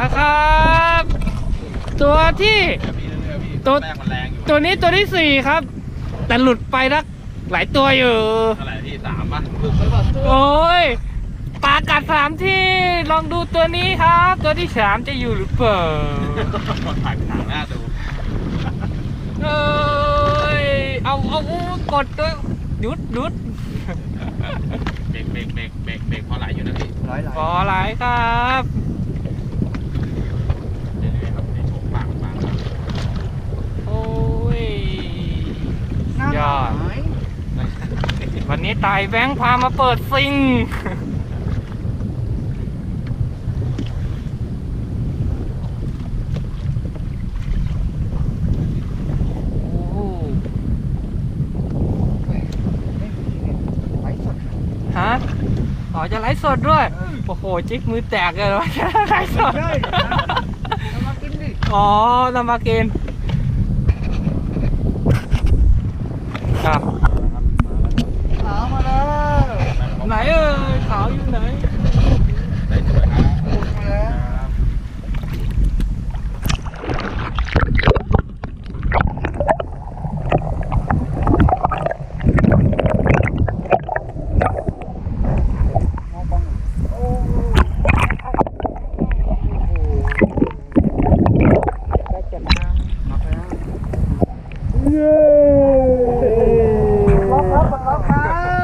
นะครับ ตัวที่ตัวแรกมันแรงอยู่ตัวนี้ตัวที่สี่ครับ แต่หลุดไปนักหลายตัวอยู่เท่าไหร่พี่สามป่ะโอ้ยปลากัดสามที่ลองดูตัวนี้ครับ ตัวที่สามจะอยู่หรือเปล่าถ่ายหนังหน้าดูเอ้ยเอาเอาเอากดด้วยหยุดหยุดเบรกเบรกเบรกเบรกเบรกพอไหลอยู่นะพี่ร้อยหลายขอหลายครับ เดี๋ยวๆครับในโฉมปากปาก โอ้ย หน้าย อด หมาย วันนี้ตายแบงค์พามาเปิดซิงโอ้โหไม่มีเนี่ยไว้สดฮะอ๋อจะไลฟ์สดด้วย โอ้โห จิกมือแตกเลยว่าจะไลฟ์สด ได้นะเอามากินดิ อ๋อนำมากิน Yay! Yay!